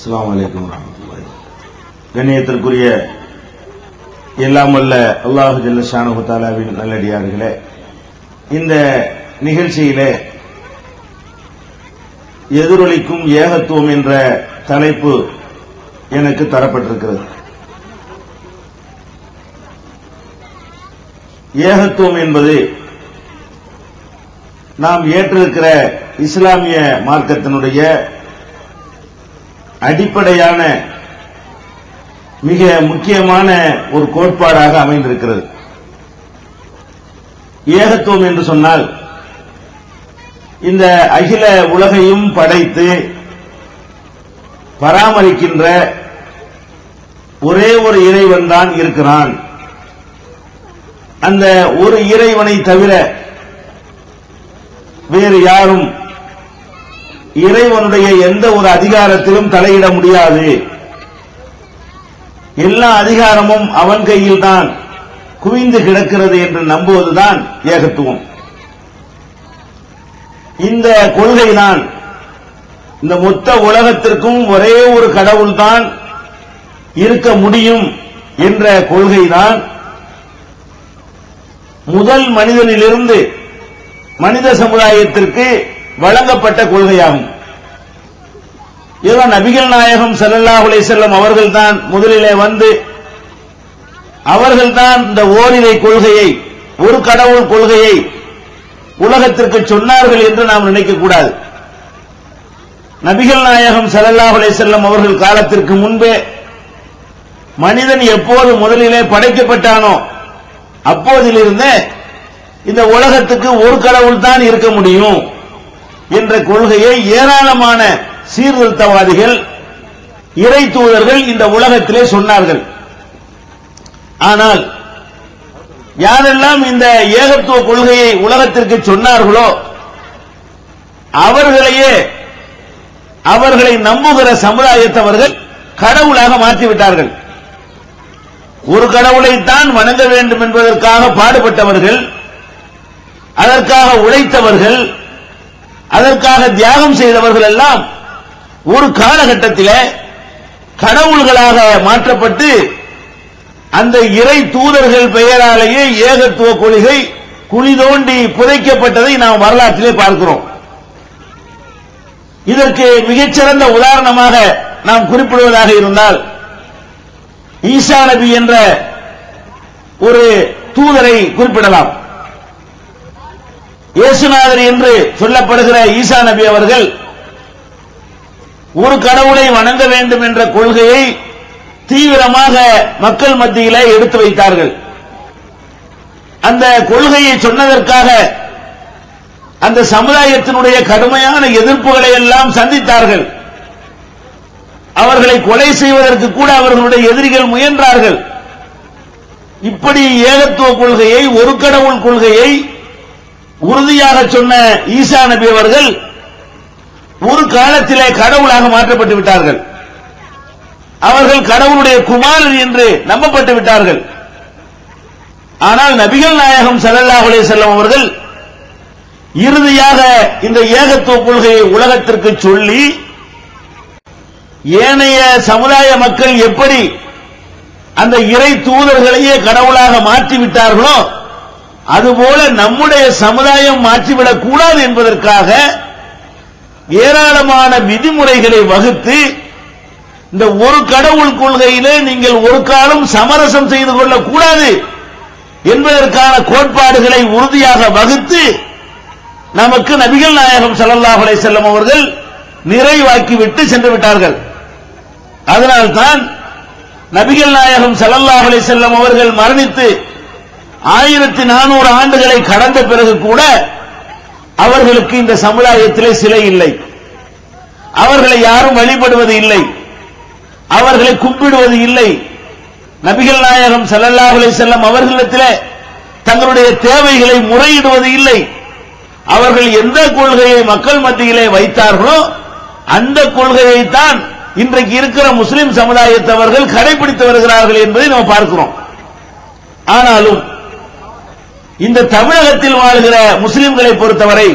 அஸ்லாம் வலைக்கம் வரமத்துல்லாய் கண்ணியத்திற்குரிய எல்லாம் அல்ல அல்லாஹு ஜல்ல ஷானுகுத்தாலாவின் நல்லடியார்களே இந்த நிகழ்ச்சியிலே எதிரொலிக்கும் ஏகத்துவம் என்ற தலைப்பு எனக்கு தரப்பட்டிருக்கிறது. ஏகத்துவம் என்பது நாம் ஏற்றிருக்கிற இஸ்லாமிய மார்க்கத்தினுடைய அடிப்படையான மிக முக்கியமான ஒரு கோட்பாடாக அமைந்திருக்கிறது. ஏகத்துவம் என்று சொன்னால் இந்த அகில உலகையும் படைத்து பராமரிக்கின்ற ஒரே ஒரு இறைவன் தான் இருக்கிறான். அந்த ஒரு இறைவனை தவிர வேறு யாரும் இறைவனுடைய எந்த ஒரு அதிகாரத்திலும் தலையிட முடியாது. எல்லா அதிகாரமும் அவன் கையில் தான் குவிந்து கிடக்கிறது என்று நம்புவதுதான் ஏகத்துவம். இந்த கொள்கைதான் இந்த மொத்த உலகத்திற்கும் ஒரே ஒரு கடவுள்தான் இருக்க முடியும் என்ற கொள்கைதான் முதல் மனிதனிலிருந்து மனித சமுதாயத்திற்கு வழங்கப்பட்ட கொள்கையாகும். ஏதோ நபிகள் நாயகம் ஸல்லல்லாஹு செல்லும் அவர்கள்தான் முதலிலே வந்து அவர்கள்தான் இந்த ஓரிரை கொள்கையை ஒரு கடவுள் கொள்கையை உலகத்திற்கு சொன்னார்கள் என்று நாம் நினைக்கக்கூடாது நபிகள் நாயகம் ஸல்லல்லாஹு செல்லும் அவர்கள் காலத்திற்கு முன்பே மனிதன் எப்போது முதலிலே படைக்கப்பட்டானோ அப்போதிலிருந்தே இந்த உலகத்துக்கு ஒரு கடவுள் தான் இருக்க முடியும். என்ற கொள்கையை ஏராளமான சீர்திருத்தவாதிகள் இறை தூதர்கள் இந்த உலகத்திலே சொன்னார்கள். ஆனால் யாரெல்லாம் இந்த ஏகத்துவ கொள்கையை உலகத்திற்கு சொன்னார்களோ அவர்களையே அவர்களை நம்புகிற சமுதாயத்தவர்கள் கடவுளாக மாற்றிவிட்டார்கள். ஒரு கடவுளைத்தான் வணங்க வேண்டும் என்பதற்காக பாடுபட்டவர்கள் அதற்காக உழைத்தவர்கள் அதற்காக தியாகம் செய்தவர்கள் எல்லாம் ஒரு காலகட்டத்தில் கடவுள்களாக மாற்றப்பட்டு அந்த இறை தூதர்கள் பெயராலேயே ஏகத்துவ கொள்கை குழி தோண்டி புதைக்கப்பட்டதை நாம் வரலாற்றிலே பார்க்கிறோம். இதற்கு மிகச்சிறந்த உதாரணமாக நாம் குறிப்பிடுவதாக இருந்தால் ஈசா நபி என்ற ஒரு தூதரை குறிப்பிடலாம். இயேசுநாதர் என்று சொல்லப்படுகிற ஈசா நபி அவர்கள் ஒரு கடவுளை வணங்க வேண்டும் என்ற கொள்கையை தீவிரமாக மக்கள் மத்தியிலே எடுத்து வைத்தார்கள். அந்த கொள்கையை சொன்னதற்காக அந்த சமுதாயத்தினுடைய கடுமையான எதிர்ப்புகளை எல்லாம் சந்தித்தார்கள். அவர்களை கொலை செய்வதற்கு கூட அவர்களுடைய எதிரிகள் முயன்றார்கள். இப்படி ஏகத்துவ கொள்கையை ஒரு கடவுள் கொள்கையை உறுதியாக சொன்ன ஈசா நபி அவர்கள் ஒரு காலத்திலே கடவுளாக மாற்றப்பட்டு விட்டார்கள். அவர்கள் கடவுளுடைய குமாரன் என்று நம்பப்பட்டு விட்டார்கள். ஆனால் நபிகள் நாயகம் ஸல்லல்லாஹு செல்லம் அவர்கள் இறுதியாக இந்த ஏகத்துவ கொள்கையை உலகத்திற்கு சொல்லி ஏனைய சமுதாய மக்கள் எப்படி அந்த இறை தூதர்களையே கடவுளாக மாற்றி விட்டார்களோ அதுபோல நம்முடைய சமுதாயம் மாற்றிவிடக் கூடாது என்பதற்காக ஏராளமான விதிமுறைகளை வகுத்து இந்த ஒரு கடவுள் கொள்கையிலே நீங்கள் ஒரு காலம் சமரசம் செய்து கொள்ளக் கூடாது என்பதற்கான கோட்பாடுகளை உறுதியாக வகுத்து நமக்கு நபிகள் நாயகம் ஸல்லல்லாஹு செல்லும் அவர்கள் நிறைவாக்கிவிட்டு சென்று விட்டார்கள். அதனால்தான் நபிகள் நாயகம் ஸல்லல்லாஹு செல்லும் அவர்கள் மரணித்து ஆயிரத்தி நானூறு ஆண்டுகளை கடந்த பிறகு கூட அவர்களுக்கு இந்த சமுதாயத்திலே சிலை இல்லை. அவர்களை யாரும் வழிபடுவது இல்லை. அவர்களை கும்பிடுவது இல்லை. நபிகள் நாயகம் ஸல்லல்லாஹு செல்லும் அவர்களிடத்தில் அவர்களிடத்திலே தங்களுடைய தேவைகளை முறையிடுவது இல்லை. அவர்கள் எந்த கொள்கையை மக்கள் மத்தியிலே வைத்தார்களோ அந்த கொள்கையை தான் இன்றைக்கு இருக்கிற முஸ்லிம் சமுதாயத்தவர்கள் கடைபிடித்து வருகிறார்கள் என்பதை நாம் பார்க்கிறோம். ஆனாலும் இந்த தமிழகத்தில் வாழ்கிற முஸ்லிம்களை பொறுத்தவரை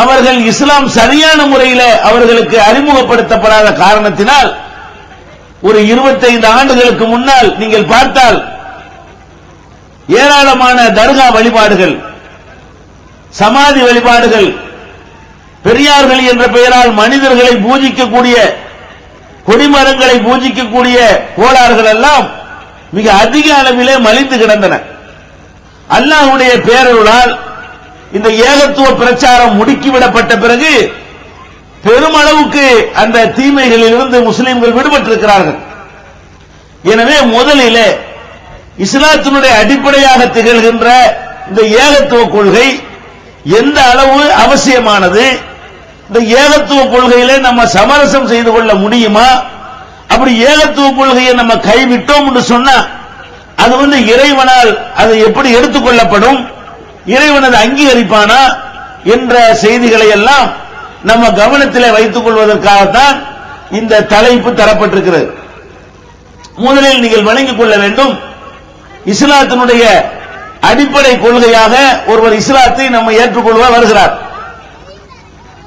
அவர்கள் இஸ்லாம் சரியான முறையில் அவர்களுக்கு அறிமுகப்படுத்தப்படாத காரணத்தினால் ஒரு 25 ஆண்டுகளுக்கு முன்னால் நீங்கள் பார்த்தால் ஏராளமான தர்கா வழிபாடுகள் சமாதி வழிபாடுகள் பெரியார்கள் என்ற பெயரால் மனிதர்களை பூஜிக்கக்கூடிய கொடிமரங்களை பூஜிக்கக்கூடிய கோளாறுகள் எல்லாம் மிக அதிக அளவிலே மலிந்து கிடந்தன. அல்லாஹுடைய பேரருளால் இந்த ஏகத்துவ பிரச்சாரம் முடுக்கிவிடப்பட்ட பிறகு பெருமளவுக்கு அந்த தீமைகளிலிருந்து முஸ்லீம்கள் விடுபட்டிருக்கிறார்கள். எனவே முதலிலே இஸ்லாத்தினுடைய அடிப்படையாக திகழ்கின்ற இந்த ஏகத்துவ கொள்கை எந்த அளவு அவசியமானது? இந்த ஏகத்துவ கொள்கையில நம்ம சமரசம் செய்து கொள்ள முடியுமா? அப்படி ஏகத்துவ கொள்கையை நம்ம கைவிட்டோம் என்று சொன்னா அது வந்து இறைவனால் அது எப்படி எடுத்துக்கொள்ளப்படும் இறைவன் அதை அங்கீகரிப்பானா? என்ற செய்திகளை எல்லாம் நம்ம கவனத்தில் வைத்துக் கொள்வதற்காகத்தான் இந்த தலைப்பு தரப்பட்டிருக்கிறது. முதலில் நீங்கள் வணங்கிக் கொள்ள வேண்டும். இஸ்லாத்தினுடைய அடிப்படை கொள்கையாக ஒருவர் இஸ்லாத்தை நம்ம ஏற்றுக்கொள்வ வருகிறார்.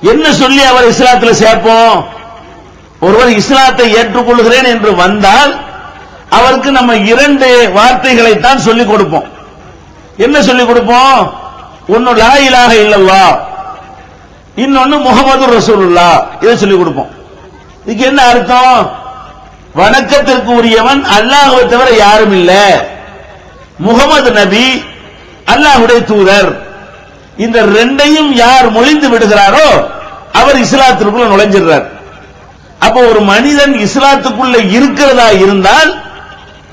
என்ன சொல்லி அவர் இஸ்லாத்தில் சேர்ப்போம்? ஒருவர் இஸ்லாத்தை ஏற்றுக்கொள்கிறேன் என்று வந்தால் அவருக்கு நம்ம இரண்டு வார்த்தைகளை தான் சொல்லிக் கொடுப்போம். என்ன சொல்லிக் கொடுப்போம்? ஒன்னு லா இலாஹ இல்லல்லா இன்னொன்னு முகமது ரசூலுல்லா இதை சொல்லிக் கொடுப்போம். இதுக்கு என்ன அர்த்தம்? வணக்கத்திற்கு உரியவன் அல்லாஹுவை தவிர யாரும் இல்ல. முகமது நபி அல்லாஹுடைய தூதர். இந்த ரெண்டையும் யார் மொழிந்து விடுகிறாரோ அவர் இஸ்லாத்திற்குள்ள நுழைஞ்சிடுறார். அப்போ ஒரு மனிதன் இஸ்லாத்துக்குள்ள இருக்கிறதா இருந்தால்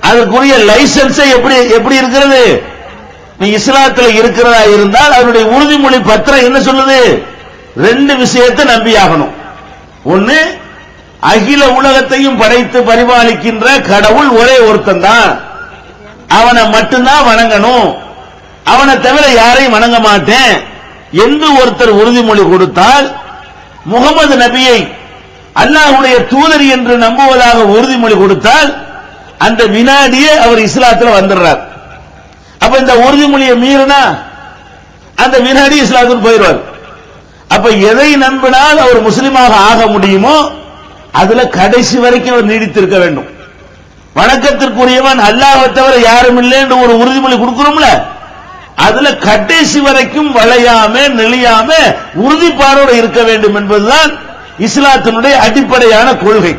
அதற்குரிய லைசன்ஸை எப்படி எப்படி இருக்கிறது? நீ இஸ்லாத்தில் இருக்கிறதா இருந்தால் அவருடைய உறுதிமொழி பத்திரம் என்ன சொல்லுது? ரெண்டு விஷயத்தை நம்பியாகணும் ஒன்னு அகில உலகத்தையும் படைத்து பரிபாலிக்கின்ற கடவுள் ஒரே ஒருத்தன் தான் அவனை மட்டும்தான் வணங்கணும். அவனை தவிர யாரையும் வணங்க மாட்டேன். என்று ஒருத்தர் உறுதிமொழி கொடுத்தால் முகமது நபியை அல்லாஹுடைய தூதர் என்று நம்புவதாக உறுதிமொழி கொடுத்தால் அந்த வினாடியே அவர் இஸ்லாத்துல வந்துடுறார். அப்ப இந்த உறுதிமொழியை மீறினா அந்த வினாடி இஸ்லாத்துக்கு போயிடுவார். அப்ப எதை நம்பினால் அவர் முஸ்லீமாக ஆக முடியுமோ அதுல கடைசி வரைக்கும் அவர் நீடித்திருக்க வேண்டும். வணக்கத்திற்குரியவன் அல்லாஹ்வை தவிர யாரும் இல்லைன்னு ஒரு உறுதிமொழி கொடுக்கிறோம்ல? அதுல கடைசி வரைக்கும் வளையாம நெளியாம உறுதிப்பாடோடு இருக்க வேண்டும் என்பதுதான் இஸ்லாத்தினுடைய அடிப்படையான கொள்கை.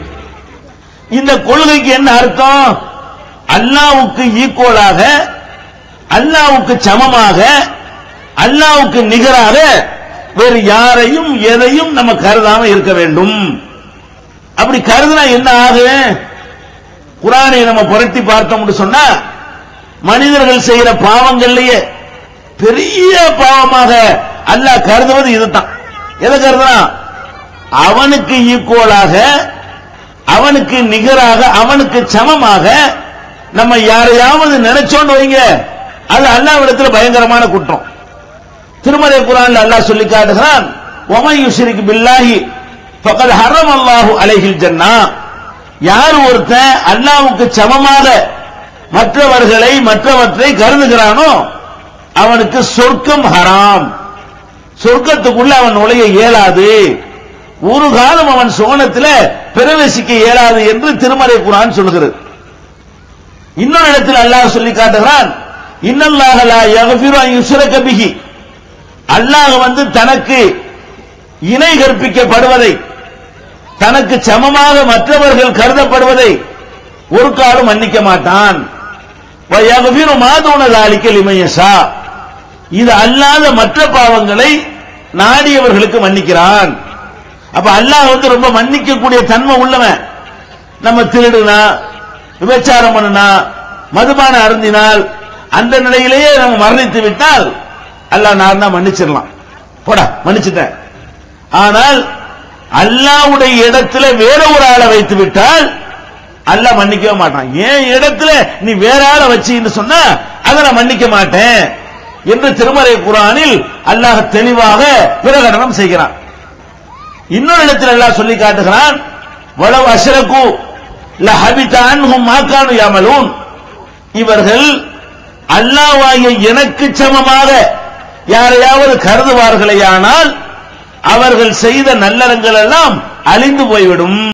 இந்த கொள்கைக்கு என்ன அர்த்தம்? அல்லாவுக்கு ஈக்குவலாக அல்லாவுக்கு சமமாக அல்லாவுக்கு நிகராக வேறு யாரையும் எதையும் நம்ம கருதாம இருக்க வேண்டும். அப்படி கருதுனா என்ன ஆகும் குரானை நம்ம புரட்டி பார்த்தோம்னு சொன்னா மனிதர்கள் செய்யற பாவங்கள்லயே பெரிய பாவமாக அல்லாஹ் கருதுவது இதுதான். எதை கருதுறான் அவனுக்கு ஈக்குவலாக அவனுக்கு நிகராக அவனுக்கு சமமாக நம்ம யாரையாவது நினைச்சோன்னு வைங்க. அது அல்லாவிடத்தில் பயங்கரமான குற்றம். திருமலை குரான் அல்லாஹ் சொல்லி காட்டுகிறான் ஒமை பில்லாஹி ஃபகத் ஹரம் அல்லாஹு அலைகில் ஜன்னா. யார் ஒருத்தன் அல்லாவுக்கு சமமாக மற்றவர்களை மற்றவற்றை கருதுகிறானோ அவனுக்கு சொர்க்கம் ஹராம். சொர்க்கத்துக்குள்ள அவன் நுழைய இயலாது. ஒரு காலம் அவன் சோனத்தில் பிரவேசிக்க இயலாது என்று திருமறை குரான் சொல்கிறது. இன்னொரு இடத்தில் அல்லாஹ் சொல்லி காட்டுகிறான் இன்னல்லாஹ அல்லாஹ் வந்து தனக்கு இணை கற்பிக்கப்படுவதை தனக்கு சமமாக மற்றவர்கள் கருதப்படுவதை ஒரு காலம் மன்னிக்க மாட்டான். வயகுபிரு மாதூன தாலிக்க இது அல்லாத மற்ற பாவங்களை நாடியவர்களுக்கு மன்னிக்கிறான். அப்ப அல்லாஹ் வந்து ரொம்ப மன்னிக்கக்கூடிய தன்மை உள்ளவன். நம்ம திருடுனா விபச்சாரம் பண்ணுனா மதுபான அருந்தினால் அந்த நிலையிலேயே நம்ம மரணித்து விட்டால் அல்லாஹ் நான் தான் மன்னிச்சிடலாம். போடா மன்னிச்சுட்டேன். ஆனால் அல்லாவுடைய இடத்துல வேற ஒரு ஆளை வைத்து விட்டால் அல்லாஹ் மன்னிக்கவே மாட்டான். ஏன் இடத்துல நீ வேற ஆளை வச்சீன்னு சொன்னா அதை நான் மன்னிக்க மாட்டேன். என்று திருமறை குரானில் அல்லாஹ் தெளிவாக பிரகடனம் செய்கிறான். இன்னொரு இடத்தில் அல்லாஹ் சொல்லி காட்டுகிறான் வளவு அசரக்கு மாக்கானு யாமலூன். இவர்கள் அல்லாஹ்வாகிய எனக்கு சமமாக யாரையாவது கருதுவார்களேயானால் அவர்கள் செய்த நல்லறங்கள் எல்லாம் அழிந்து போய்விடும்.